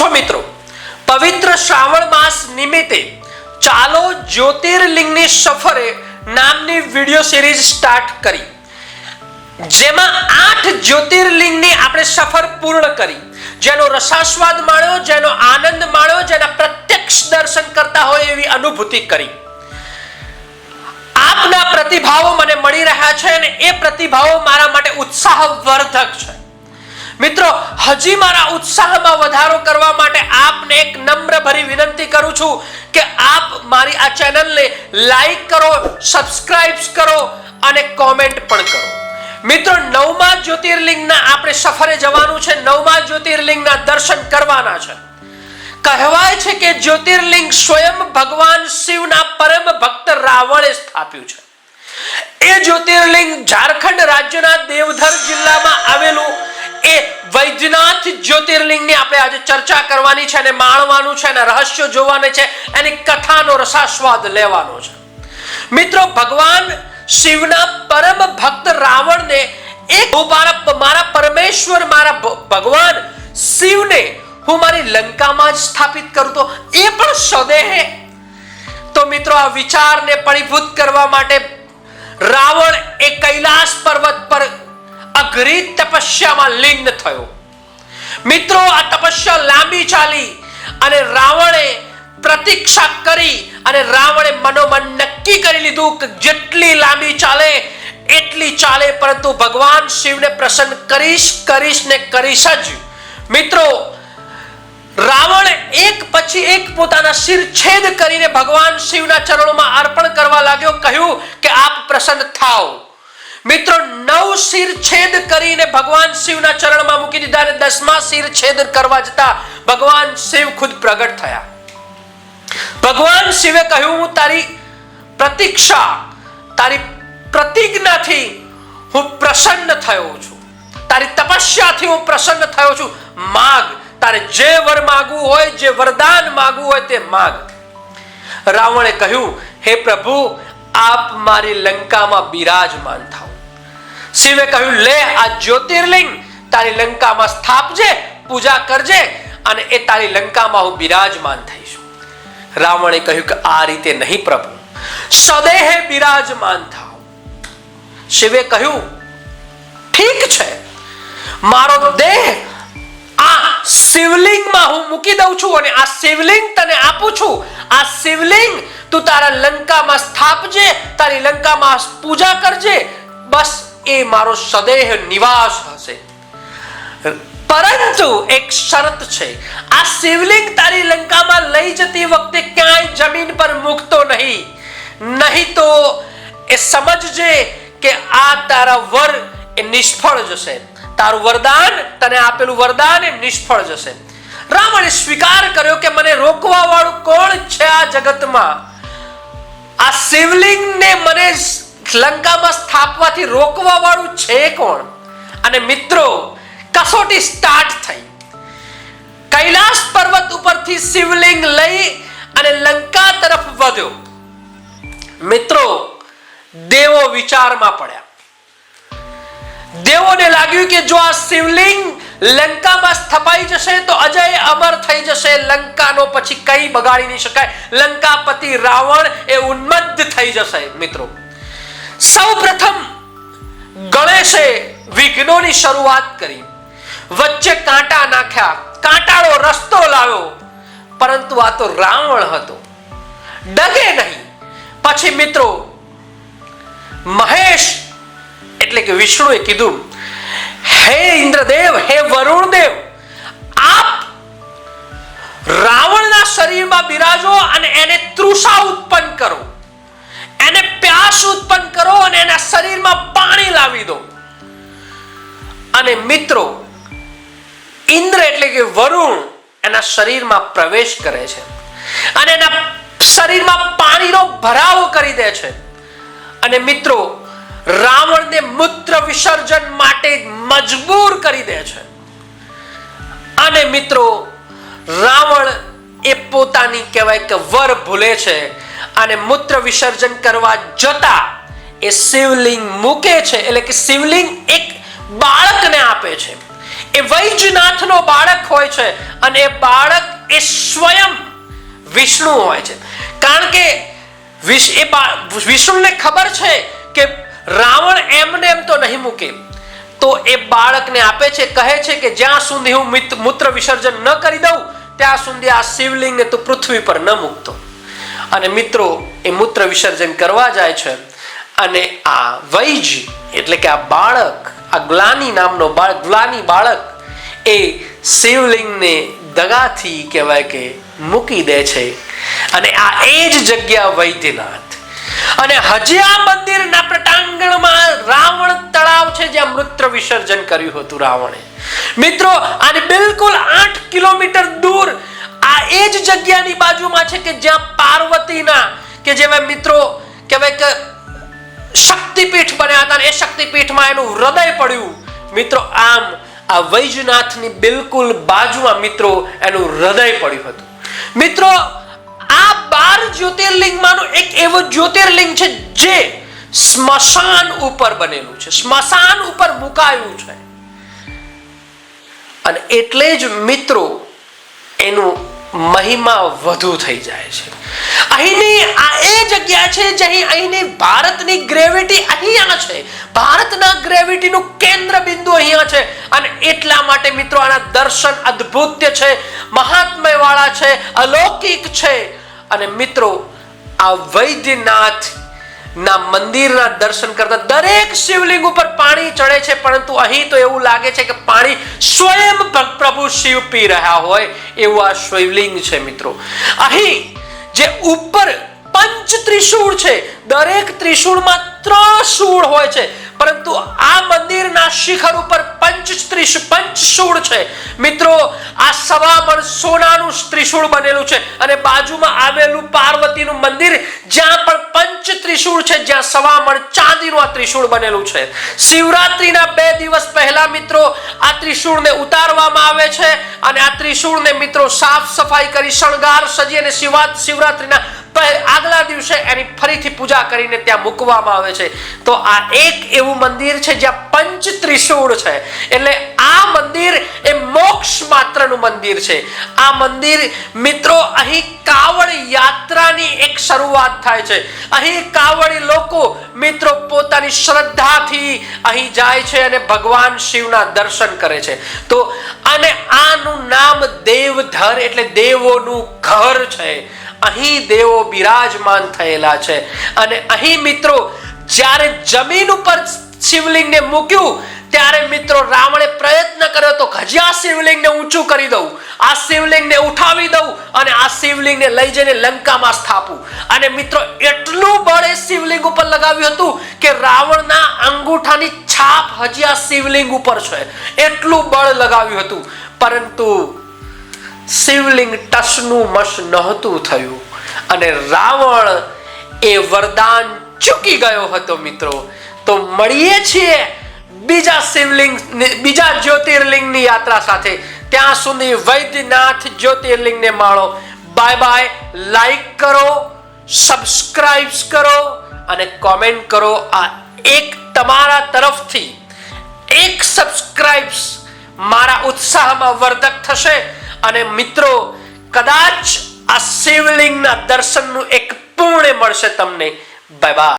છો મિત્રો, પવિત્ર શ્રાવણ માસ નિમિત્તે ચાલો જ્યોતિર્લિંગની સફરે નામની વિડિયો સિરીઝ સ્ટાર્ટ કરી. જેમાં આઠ જ્યોતિર્લિંગની આપણે સફર પૂર્ણ કરી. જેનો રસાસ્વાદ માણ્યો, જેનો આનંદ માણ્યો, જેના પ્રત્યક્ષ દર્શન કરતા હોય એવી અનુભૂતિ કરી. આપના પ્રતિભાવો મને મળી રહ્યા છે અને એ પ્રતિભાવો મારા માટે ઉત્સાહવર્ધક છે. મિત્રો, હજી મારા ઉત્સાહમાં વધારો કરવા માટે આપને એક નમ્ર ભરી વિનંતી કરું છું કે આપ મારી આ ચેનલને લાઈક કરો સબસ્ક્રાઇબ કરો અને કોમેન્ટ પણ કરો. મિત્રો, નવમા જ્યોતિર્લિંગના આપણે સફરે જવાનું છે. નવમા જ્યોતિર્લિંગના દર્શન કરવાના છે. કહેવાય છે કે જ્યોતિર્લિંગ સ્વયં ભગવાન શિવના પરમ ભક્ત રાવણે સ્થાપ્યું છે. એ જ્યોતિર્લિંગ ઝારખંડ રાજ્યના દેવધર જિલ્લામાં આવેલું એ વૈદ્યનાથ જ્યોતિર્લિંગની આપણે આજે ચર્ચા કરવાની છે અને માણવાનું છે અને રહસ્યો જોવાના છે. એની કથાનો રસાસ્વાદ લેવાનો છે. મિત્રો, ભગવાન શિવના પરમ ભક્ત રાવણને એક મારા મારા પરમેશ્વર, મારા ભગવાન શિવને હું મારી લંકામાં જ સ્થાપિત કરું તો એ પણ સદેહે તો મિત્રો, આ વિચારને પરિભૂત કરવા માટે રાવણ અઘરી તપસ્યામાં લીન થયો. મિત્રો, આ તપસ્યા લાંબી ચાલી અને રાવણે પ્રતીક્ષા કરી અને રાવણે મનોમન નક્કી કરી લીધું કે જેટલી લાંબી ચાલે, એટલી ચાલે, પરંતુ ભગવાન શિવને પ્રસન્ન કરીશ કરીશ ને કરીશ જ. મિત્રો, રાવણ એક પછી એક પોતાના શિર છેદ કરીને ભગવાન શિવના ચરણોમાં અર્પણ કરવા લાગ્યો, કહ્યું કે આપ પ્રસન્ન થાઓ. મિત્રો, નવ શિર છેદ કરીને ભગવાન શિવના ચરણમાં મૂકી દીધા અને દસમા શિર છેદ કરવા જતા ભગવાન શિવ ખુદ પ્રગટ થયા. ભગવાન શિવે કહ્યું, હું તારી પ્રતીક્ષા, તારી પ્રતિજ્ઞાથી હું પ્રસન્ન થયો છું. તારી તપસ્યાથી હું પ્રસન્ન થયો છું. માગ, તારે જે વર માગવું હોય, જે વરદાન માગવું હોય તે માગ. રાવણે કહ્યું, હે પ્રભુ, આપ મારી લંકામાં બિરાજમાન થાઓ. શિવે કહ્યું, લે, આ જ્યોતિર્લિંગ તારી લંકામાં સ્થાપજે, પૂજા કરજે અને એ તારી લંકામાં હું બિરાજમાન થઈશ. રાવણે કહ્યું કે, આ રીતે નહીં પ્રભુ, સદેહે બિરાજમાન થાવ શિવે કહ્યું, ઠીક છે, મારો દેહ આ શિવલિંગમાં હું મૂકી દઉં છું અને આ શિવલિંગ તને આપું છું. આ શિવલિંગ તું તારા લંકામાં સ્થાપજે, તારી લંકામાં પૂજા કરજે, બસ એ મારો સદેહ નિવાસ હશે. પરંતુ એક શરત છે, આ શિવલિંગ તારી લંકામાં લઈ જતી વખતે ક્યાંય જમીન પર મૂકતો નહીં. નહીં તો એ સમજજે કે આ તારા વર એ નિષ્ફળ જશે. તારું વરદાન, તને આપેલું વરદાન એ નિષ્ફળ જશે. રાવણે સ્વીકાર કર્યો કે મને રોકવા વાળું કોણ છે આ જગતમાં? આ શિવલિંગને મને લંકામાં સ્થાપવાથી રોકવા વાળું છે કોણ? અને મિત્રો, કસોટી સ્ટાર્ટ થઈ. કૈલાસ પર્વત ઉપરથી શિવલિંગ લઈ અને લંકા તરફ વધ્યો. મિત્રો, દેવો વિચારમાં પડ્યા. દેવોને લાગ્યું કે જો આ શિવલિંગ લંકામાં સ્થપાઈ જશે, તો અજય અમર થઈ જશે. લંકાનો પછી કઈ બગાડી નહીં શકાય. લંકાપતિ રાવણ એ ઉન્મત્ત થઈ જશે, મિત્રો. સૌ પ્રથમ ગણેશે વિઘ્નોની શરૂઆત કરી. વચ્ચે કાંટા નાખ્યા, કાંટાળો રસ્તો લાવ્યો, પરંતુ આ તો રાવણ હતો. ડગે નહીં. પછી મિત્રો, મહેશ એટલે કે વિષ્ણુએ કીધું, હે ઇન્દ્રદેવ, હે વરુણદેવ, આપ રાવણના શરીરમાં બિરાજો અને એને તૃષા ઉત્પન્ન કરો. એને પ્યાસ ઉત્પન્ન કરો અને એના શરીરમાં પાણી લાવી દો. અને મિત્રો, ઇન્દ્ર એટલે કે વરુણ એના શરીરમાં પ્રવેશ કરે છે અને એના શરીરમાં પાણીનો ભરાવો કરી દે છે. અને મિત્રો, રાવણને મૂત્ર વિસર્જન માટે મજબૂર કરી દે છે. અને મિત્રો, રાવણ એ પોતાની કહેવાય કે વર ભૂલે છે. અને મૂત્ર વિસર્જન કરવા જતા એ શિવલિંગ મૂકે છે. એટલે કે શિવલિંગ એક બાળકને આપે છે. એ વૈજનાથનો બાળક હોય છે અને એ બાળક એ સ્વયં વિષ્ણુ હોય છે. કારણ કે એ વિષ્ણુને ખબર છે કે રાવણ એમને એમ તો નહીં મૂકે. તો એ બાળકને આપે છે, કહે છે કે જ્યાં સુધી હું મિત- મૂત્ર વિસર્જન ન કરી દઉં, ત્યાં સુધી આ શિવલિંગને તું પૃથ્વી પર ન મૂકતો. અને મિત્રો, એ મૂત્ર વિસર્જન કરવા જાય છે. અને આ વૈજ, એટલે કે આ બાળક, આ ગ્લાની નામનો બાળક ગ્લાની બાળક, એ શિવલિંગને દગાથી કહેવાય કે મૂકી દે છે. અને આ એ જ જગ્યા વૈદ્યનાથ. અને હજી આ મંદિરના પ્રટાંગણમાં રાવણ તળાવ છે જ્યાં મૃત્ર વિસર્જન કર્યું હતું રાવણે. મિત્રો, આને બિલકુલ આઠ કિલોમીટર દૂર આ એ જ જગ્યાની બાજુમાં છે કે જ્યાં પાર્વતીના, કે જેવા મિત્રો કહેવાય કે શક્તિપીઠ બન્યા હતા એ શક્તિપીઠમાં એનું હૃદય પડ્યું. મિત્રો, આમ આ વૈજનાથની બિલકુલ બાજુમાં મિત્રો એનું હૃદય પડ્યું હતું. મિત્રો, આ બાર જ્યોતિર્લિંગમાંનું એક એવો જ્યોતિર્લિંગ છે જે સ્મશાન ઉપર બનેલું છે. સ્મશાન ઉપર મુકાયું છે. અને એટલે જ મિત્રો એનું મહિમા વધુ થઈ જાય છે. અહીંની આ એ જગ્યા છે જ્યાં અહીંની ભારતની ગ્રેવિટી અહીંયા છે. ભારતના ગ્રેવિટીનું કેન્દ્ર બિંદુ અહીંયા છે. અને એટલા માટે મિત્રો આના દર્શન અદ્ભુત છે. મહાત્મ્યવાળા છે, અલૌકિક છે. અને મિત્રો, આ વૈદ્યનાથ ના મંદિરના દર્શન કરતા દરેક શિવલિંગ ઉપર પાણી ચડે છે, પરંતુ અહીં તો એવું લાગે છે કે પાણી સ્વયં પ્રભુ શિવ પી રહ્યા હોય એવું આ શિવલિંગ છે મિત્રો. અહીં જે ઉપર પંચ ત્રિશૂળ છે, દરેક ત્રિશૂળમાં ત્રણ શૂળ હોય છે, પરંતુ આ મંદિરના શિખર ઉપર ત્રિશ પંચશૂળ છે. મિત્રો, આ સવામણ સોનાનું ત્રિશૂળ બનેલું છે અને બાજુમાં આવેલું પાર્વતીનું મંદિર, જ્યાં પણ પંચ ત્રિશૂળ છે, જ્યાં સવામણ ચાંદીનું આ ત્રિશૂળ બનેલું છે. શિવરાત્રીના બે દિવસ પહેલા મિત્રો, આ ત્રિશૂળને ઉતારવામાં આવે છે અને આ ત્રિશૂળને મિત્રો સાફ સફાઈ કરી, શણગાર સજી અને શિવા, શિવરાત્રીના આગલા દિવસે એની ફરીથી પૂજા કરીને ત્યાં મૂકવામાં આવે છે. તો આ એક એવું મંદિર છે જ્યાં પંચ ત્રિશૂળ છે. એટલે આ મંદિર એ મોક્ષ માત્રનું મંદિર છે. આ મંદિર મિત્રો અહીં કાવડ યાત્રાની એક શરૂઆત થાય છે. અહીં કાવડી લોકો મિત્રો પોતાની શ્રદ્ધાથી અહીં જાય છે અને ભગવાન શિવના દર્શન કરે છે. તો અને આનું નામ દેવધર એટલે દેવોનું ઘર છે. અહીં દેવો બિરાજમાન થયેલા છે. અને અહીં મિત્રો, જ્યારે જમીન ઉપર શિવલિંગને મૂક્યું, ત્યારે મિત્રો રાવણે પ્રયત્ન કર્યો તો હજી આ શિવલિંગને ઊંચું કરી દઉં, આ શિવલિંગને ઉઠાવી દઉં અને આ શિવલિંગને લઈ જઈને લંકામાં સ્થાપું. અને મિત્રો, એટલું બળ એ શિવલિંગ ઉપર લગાવ્યું હતું કે રાવણના અંગૂઠાની છાપ હજી આ શિવલિંગ ઉપર છે. એટલું બળ લગાવ્યું હતું. પરંતુ શિવલિંગ ટસનું મસ નહોતું થયું. અને રાવણ એ વરદાન ચૂકી ગયો હતો મિત્રો. તો મળીએ છીએ બીજા શિવલિંગ બીજા જ્યોતિર્લિંગની યાત્રા સાથે. ત્યાં સુધી વૈદ્યનાથ જ્યોતિર્લિંગને માણો. બાય બાય, લાઈક કરો સબસ્ક્રાઇબ કરો અને કોમેન્ટ કરો આ એક તમારા તરફથી. એક સબસ્ક્રાઇબ્સ મારા ઉત્સાહમાં વર્ધક થશે. અને મિત્રો કદાચ આ શિવલિંગના દર્શનનું એક પૂર્ણ મળશે તમને. Bye bye